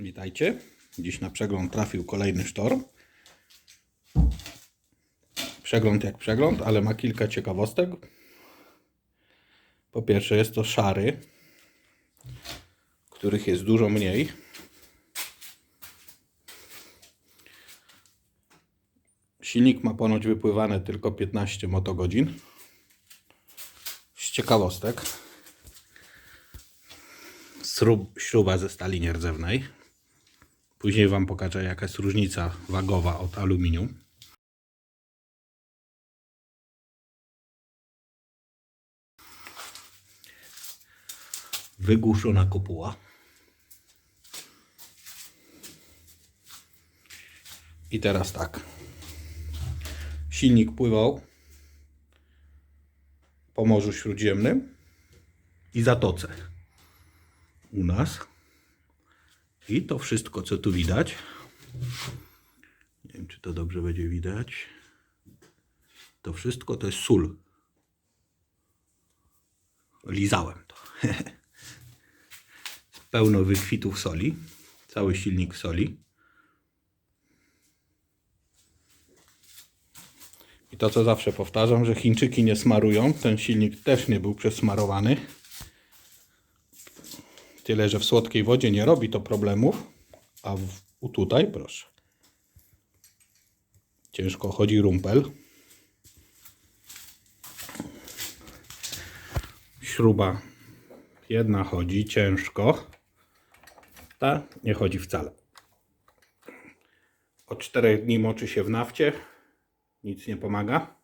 Witajcie. Dziś na przegląd trafił kolejny sztorm. Przegląd jak przegląd, ale ma kilka ciekawostek. Po pierwsze jest to szary, których jest dużo mniej. Silnik ma ponoć wypływane tylko 15 motogodzin. Z ciekawostek. Śrub, śruba ze stali nierdzewnej. Później Wam pokażę jaka jest różnica wagowa od aluminium. Wygłuszona kopuła. I teraz tak. Silnik pływał po Morzu Śródziemnym i Zatoce u nas. I to wszystko, co tu widać. Nie wiem, czy to dobrze będzie widać. To wszystko to jest sól. Lizałem to. Pełno wykwitów soli. Cały silnik soli. I to, co zawsze powtarzam, że Chińczyki nie smarują. Ten silnik też nie był przesmarowany. Tyle, że w słodkiej wodzie nie robi to problemów, a w, tutaj, proszę. Ciężko chodzi rumpel. Śruba jedna chodzi ciężko, ta nie chodzi wcale. Od czterech dni moczy się w nafcie, nic nie pomaga.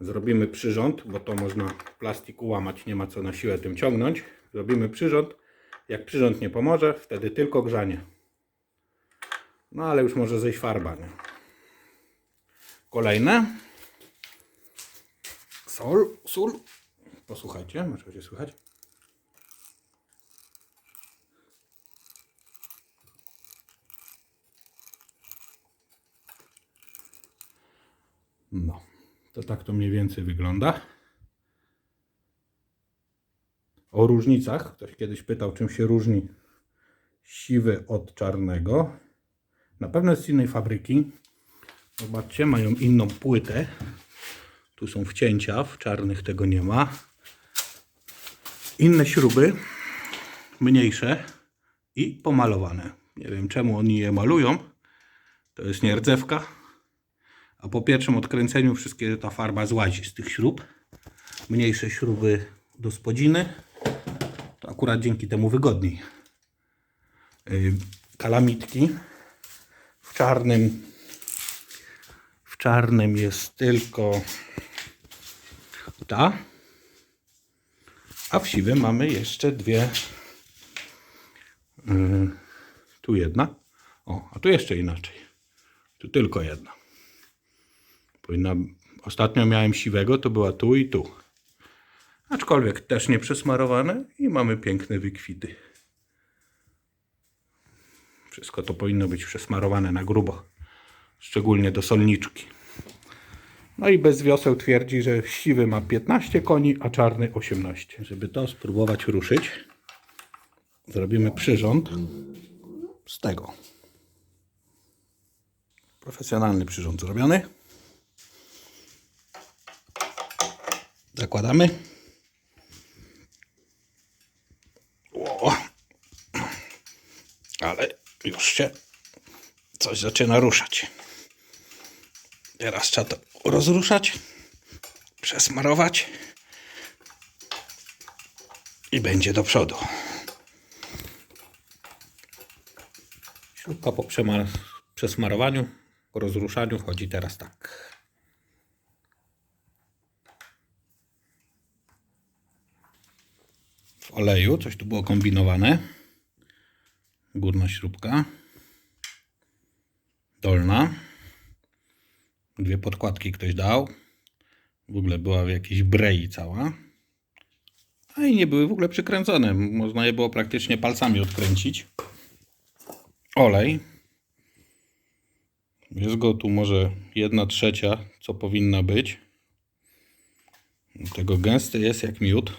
Zrobimy przyrząd, bo to można plastik ułamać, nie ma co na siłę tym ciągnąć. Zrobimy przyrząd. Jak przyrząd nie pomoże, wtedy tylko grzanie. No ale już może zejść farba. Nie? Kolejne. Sol, sól. Posłuchajcie, może się słychać. No, to tak to mniej więcej wygląda. Różnicach. Ktoś kiedyś pytał, czym się różni siwy od czarnego. Na pewno jest z innej fabryki. Zobaczcie, mają inną płytę. Tu są wcięcia, w czarnych tego nie ma. Inne śruby, mniejsze i pomalowane. Nie wiem czemu oni je malują. To jest nierdzewka. A po pierwszym odkręceniu wszystkie ta farba złazi z tych śrub. Mniejsze śruby do spodziny. To akurat dzięki temu wygodniej. Yy, Kalamitki. W czarnym w czarnym jest tylko ta. A w siwym mamy jeszcze dwie. Yy, tu jedna. O, a tu jeszcze inaczej. Tu tylko jedna. Powinna... Ostatnio miałem siwego, to była tu i tu. Aczkolwiek też nie przesmarowane i mamy piękne wykwity. Wszystko to powinno być przesmarowane na grubo. Szczególnie do solniczki. No i bez wioseł twierdzi, że siwy ma 15 koni, a czarny 18. Żeby to spróbować ruszyć, zrobimy przyrząd z tego. Profesjonalny przyrząd zrobiony. Zakładamy. O, ale już się coś zaczyna ruszać. Teraz trzeba to rozruszać, przesmarować i będzie do przodu. Śrubka po przesmarowaniu, po rozruszaniu chodzi teraz tak. W oleju coś tu było kombinowane. Górna śrubka. Dolna. Dwie podkładki ktoś dał. W ogóle była w jakiejś brei cała. A i nie były w ogóle przykręcone. Można je było praktycznie palcami odkręcić. Olej. Jest go tu może jedna trzecia, co powinna być. Tego gęsty jest jak miód.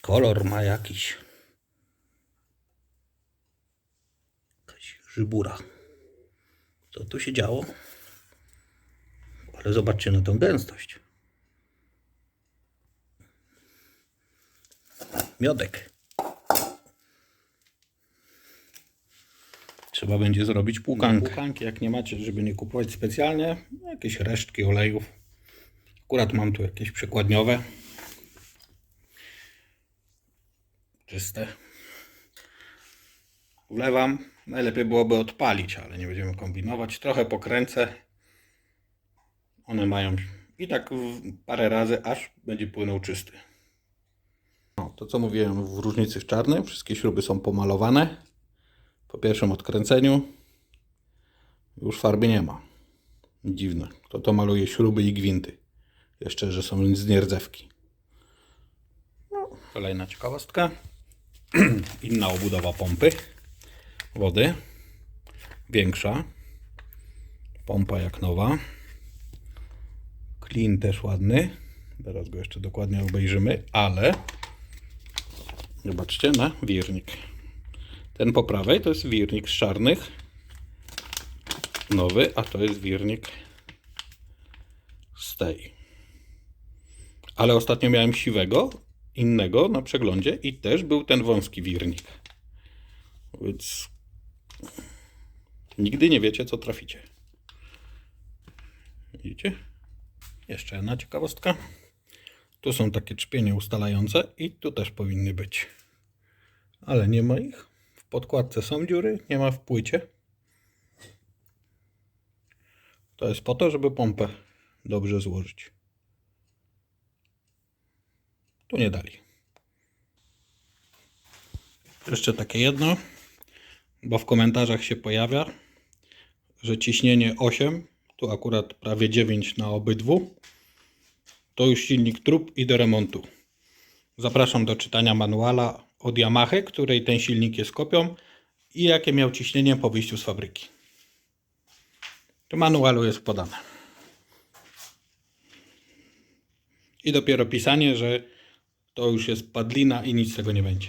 Kolor ma jakiś Żybura. Co tu się działo? Ale zobaczcie na tą gęstość. Miodek. Trzeba będzie zrobić płukankę. Płukanki, jak nie macie, żeby nie kupować specjalnie, jakieś resztki olejów. Akurat mam tu jakieś przekładniowe. Czyste. Wlewam. Najlepiej byłoby odpalić, ale nie będziemy kombinować. Trochę pokręcę. One mają i tak parę razy, aż będzie płynął czysty. No, to co mówiłem w różnicy w czarnym, wszystkie śruby są pomalowane. Po pierwszym odkręceniu już farby nie ma. Dziwne. Kto to maluje śruby i gwinty? Jeszcze, że są z nierdzewki. No, kolejna ciekawostka. Inna obudowa pompy wody. Większa. Pompa jak nowa. Klin też ładny. Teraz go jeszcze dokładnie obejrzymy, ale zobaczcie na wirnik. Ten po prawej to jest wirnik z czarnych. Nowy, a to jest wirnik z tej. Ale ostatnio miałem siwego, innego na przeglądzie i też był ten wąski wirnik. Więc nigdy nie wiecie, co traficie. Widzicie? Jeszcze jedna ciekawostka. Tu są takie czpienie ustalające i tu też powinny być. Ale nie ma ich. W podkładce są dziury, nie ma w płycie. To jest po to, żeby pompę dobrze złożyć. Tu nie dali. Jeszcze takie jedno, bo w komentarzach się pojawia, że ciśnienie 8, tu akurat prawie 9 na obydwu, to już silnik trup i do remontu. Zapraszam do czytania manuala od Yamahy, której ten silnik jest kopią i jakie miał ciśnienie po wyjściu z fabryki. W manualu jest podane. I dopiero pisanie, że to już jest padlina i nic z tego nie będzie.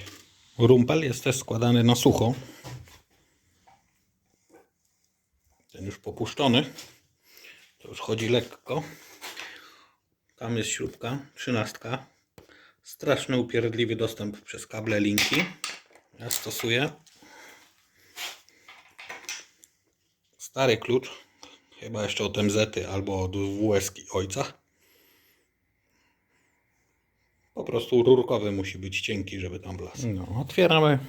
Rumpel jest też składany na sucho. Ten już popuszczony. To już chodzi lekko. Tam jest śrubka, trzynastka. Straszny upierdliwy dostęp przez kable linki. Ja stosuję stary klucz, chyba jeszcze od MZ albo od WS ojca. Po prostu rurkowy musi być cienki, żeby tam wlazł. No, otwieramy,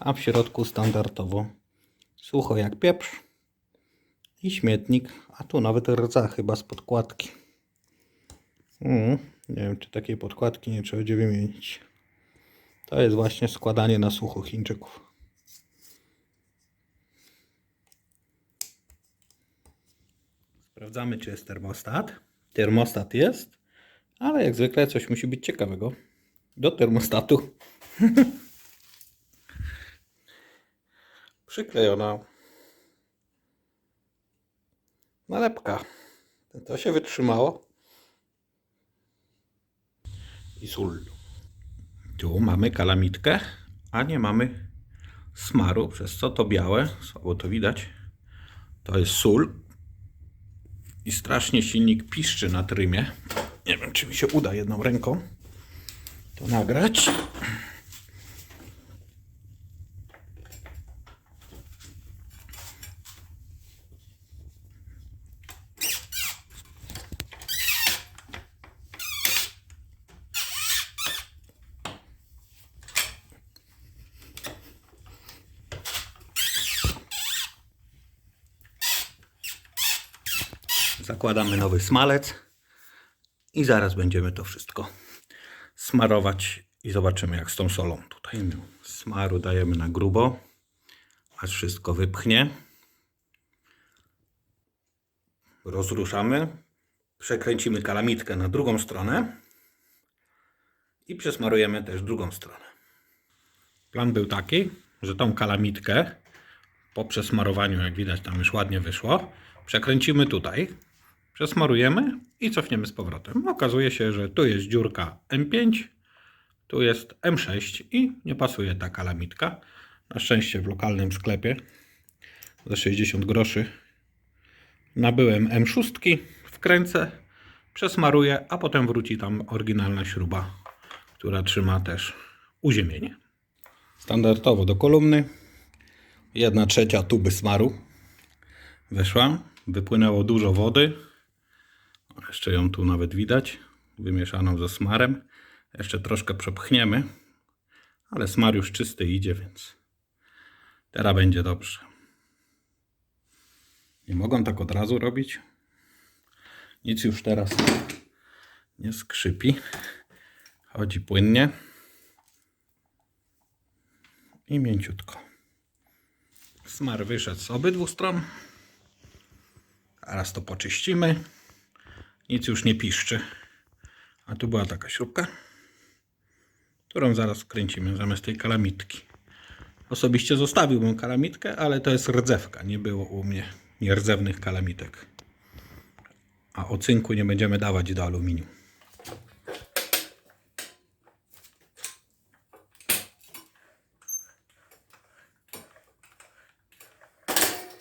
a w środku standardowo sucho jak pieprz i śmietnik, a tu nawet rdza chyba z podkładki. Mm, nie wiem, czy takiej podkładki nie trzeba będzie wymienić. To jest właśnie składanie na sucho Chińczyków. Sprawdzamy, czy jest termostat. Termostat jest, ale jak zwykle coś musi być ciekawego. Do termostatu. Przyklejona nalepka. To się wytrzymało. I sól. Tu mamy kalamitkę, a nie mamy smaru, przez co to białe, słabo to widać, to jest sól. I strasznie silnik piszczy na trymie. Nie wiem, czy mi się uda jedną ręką to nagrać. Zakładamy nowy smalec i zaraz będziemy to wszystko smarować i zobaczymy jak z tą solą tutaj. Smaru dajemy na grubo, aż wszystko wypchnie. Rozruszamy, przekręcimy kalamitkę na drugą stronę i przesmarujemy też drugą stronę. Plan był taki, że tą kalamitkę po przesmarowaniu, jak widać tam już ładnie wyszło, przekręcimy tutaj, przesmarujemy i cofniemy z powrotem. Okazuje się, że tu jest dziurka M5, tu jest M6 i nie pasuje ta kalamitka. Na szczęście w lokalnym sklepie za 60 groszy. Nabyłem M6, wkręcę, przesmaruję, a potem wróci tam oryginalna śruba, która trzyma też uziemienie. Standardowo do kolumny. Jedna trzecia tuby smaru weszła. Wypłynęło dużo wody. Jeszcze ją tu nawet widać. Wymieszaną ze smarem. Jeszcze troszkę przepchniemy. Ale smar już czysty idzie, więc teraz będzie dobrze. Nie mogą tak od razu robić. Nic już teraz nie skrzypi. Chodzi płynnie i mięciutko. Smar wyszedł z obydwu stron. Teraz to poczyścimy. Nic już nie piszczy. A tu była taka śrubka, którą zaraz wkręcimy zamiast tej kalamitki. Osobiście zostawiłbym kalamitkę, ale to jest rdzewka. Nie było u mnie nierdzewnych kalamitek. A o cynku nie będziemy dawać do aluminium.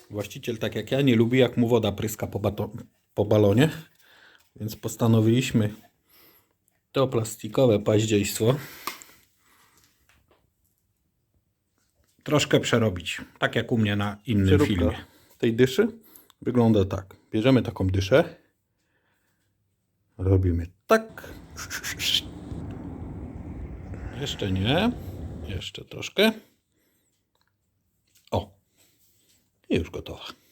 Właściciel, tak jak ja, nie lubi jak mu woda pryska po, po balonie, więc postanowiliśmy to plastikowe paździejstwo troszkę przerobić, tak jak u mnie na innym filmie. tej dyszy wygląda tak. Bierzemy taką dyszę, robimy tak. Jeszcze nie, jeszcze troszkę. O, i już gotowa.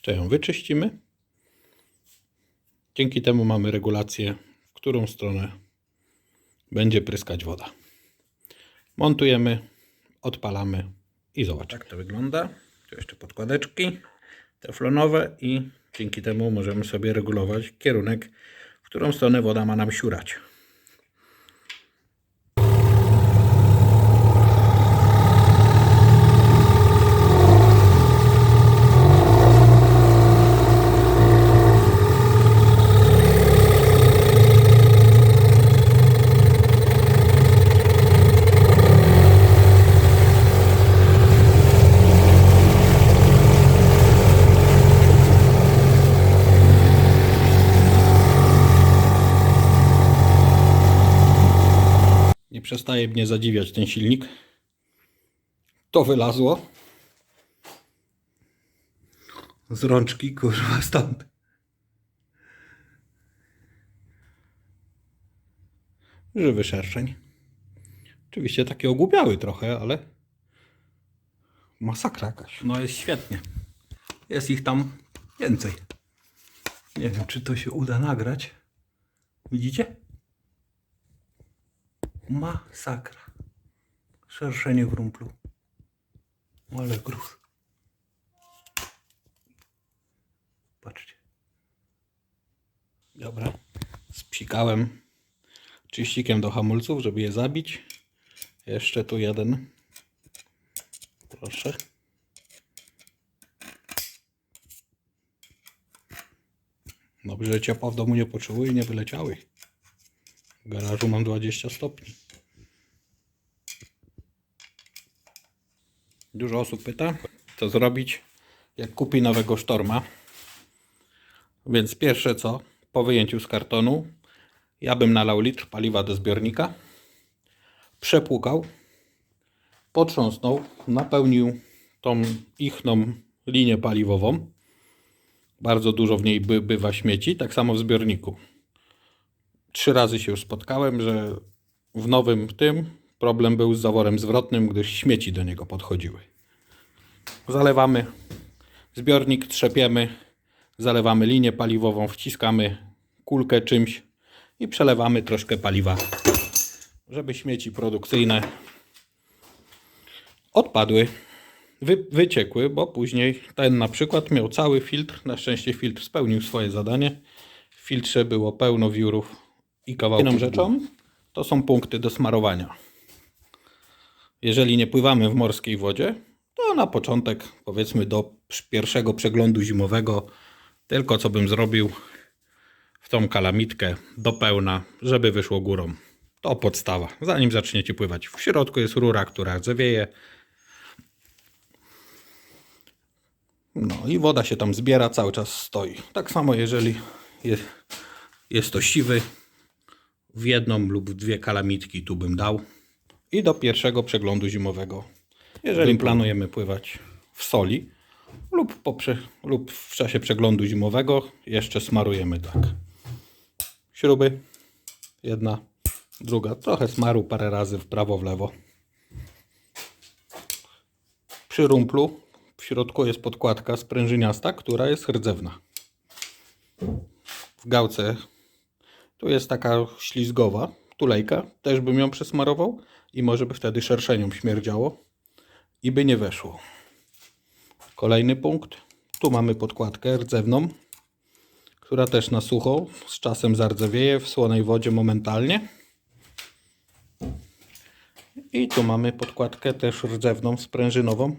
Jeszcze ją wyczyścimy. Dzięki temu mamy regulację, w którą stronę będzie pryskać woda. Montujemy, odpalamy i zobacz jak to wygląda. Tu jeszcze podkładeczki teflonowe i dzięki temu możemy sobie regulować kierunek, w którą stronę woda ma nam siurać. Przestaje mnie zadziwiać ten silnik. To wylazło. Z rączki, kurwa, stąd. Żywy szerszeń. Oczywiście taki ogłupiały trochę, ale masakra jakaś. No jest świetnie. Jest ich tam więcej. Nie wiem, czy to się uda nagrać. Widzicie? Masakra. Szerszenie w rumplu. Ale gruz. Patrzcie. Dobra. Spsikałem czyścikiem do hamulców, żeby je zabić. Jeszcze tu jeden. Proszę. Dobrze, że ciepła w domu nie poczuły i nie wyleciały. Garażu mam 20 stopni. Dużo osób pyta, co zrobić, jak kupi nowego sztorma. Więc pierwsze co, po wyjęciu z kartonu, ja bym nalał litr paliwa do zbiornika, przepłukał, potrząsnął, napełnił tą ichną linię paliwową. Bardzo dużo w niej by, bywa śmieci, tak samo w zbiorniku trzy razy się już spotkałem, że w nowym tym problem był z zaworem zwrotnym, gdyż śmieci do niego podchodziły. Zalewamy zbiornik, trzepiemy, zalewamy linię paliwową, wciskamy kulkę czymś i przelewamy troszkę paliwa, żeby śmieci produkcyjne odpadły, wy, wyciekły, bo później ten na przykład miał cały filtr, na szczęście filtr spełnił swoje zadanie. W filtrze było pełno wiórów i kawałków. Inną rzeczą to są punkty do smarowania. Jeżeli nie pływamy w morskiej wodzie, to na początek, powiedzmy do pierwszego przeglądu zimowego, tylko co bym zrobił w tą kalamitkę do pełna, żeby wyszło górą. To podstawa. Zanim zaczniecie pływać, w środku jest rura, która rdzewieje. No i woda się tam zbiera, cały czas stoi. Tak samo jeżeli jest, jest to siwy, w jedną lub w dwie kalamitki tu bym dał. I do pierwszego przeglądu zimowego, jeżeli planujemy pływać w soli lub, po lub w czasie przeglądu zimowego, jeszcze smarujemy tak. Śruby, jedna, druga, trochę smaru parę razy w prawo, w lewo. Przy rumplu w środku jest podkładka sprężyniasta, która jest rdzewna. W gałce tu jest taka ślizgowa, tulejka, też bym ją przesmarował i może by wtedy szerszenią śmierdziało i by nie weszło. Kolejny punkt. Tu mamy podkładkę rdzewną, która też na sucho z czasem zardzewieje w słonej wodzie momentalnie. I tu mamy podkładkę też rdzewną, sprężynową.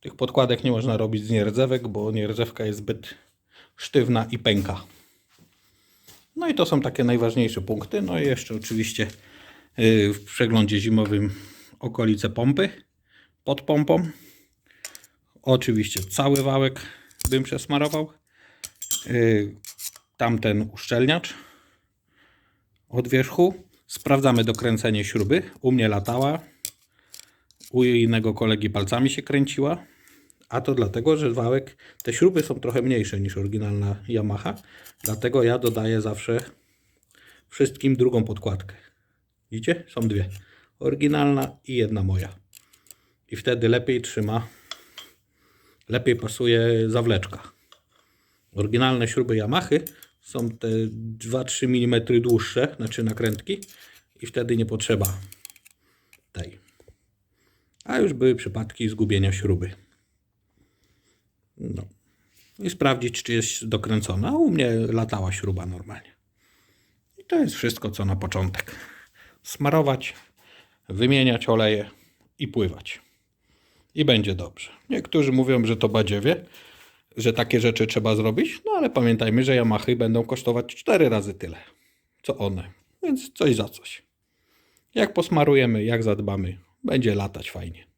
Tych podkładek nie można robić z nierdzewek, bo nierdzewka jest zbyt sztywna i pęka. No i to są takie najważniejsze punkty. No i jeszcze oczywiście yy, w przeglądzie zimowym okolice pompy, pod pompą. Oczywiście cały wałek bym przesmarował. Yy, Tamten uszczelniacz od wierzchu. Sprawdzamy dokręcenie śruby. U mnie latała. U innego kolegi palcami się kręciła. A to dlatego, że wałek, te śruby są trochę mniejsze niż oryginalna Yamaha. Dlatego ja dodaję zawsze wszystkim drugą podkładkę. Widzicie? Są dwie. Oryginalna i jedna moja. I wtedy lepiej trzyma, lepiej pasuje zawleczka. Oryginalne śruby Yamahy są te 2-3 mm dłuższe, znaczy nakrętki i wtedy nie potrzeba tej. A już były przypadki zgubienia śruby. No. I sprawdzić, czy jest dokręcona. U mnie latała śruba normalnie. I to jest wszystko, co na początek. Smarować, wymieniać oleje i pływać. I będzie dobrze. Niektórzy mówią, że to badziewie, że takie rzeczy trzeba zrobić, no ale pamiętajmy, że Yamahy będą kosztować 4 razy tyle, co one. Więc coś za coś. Jak posmarujemy, jak zadbamy, będzie latać fajnie.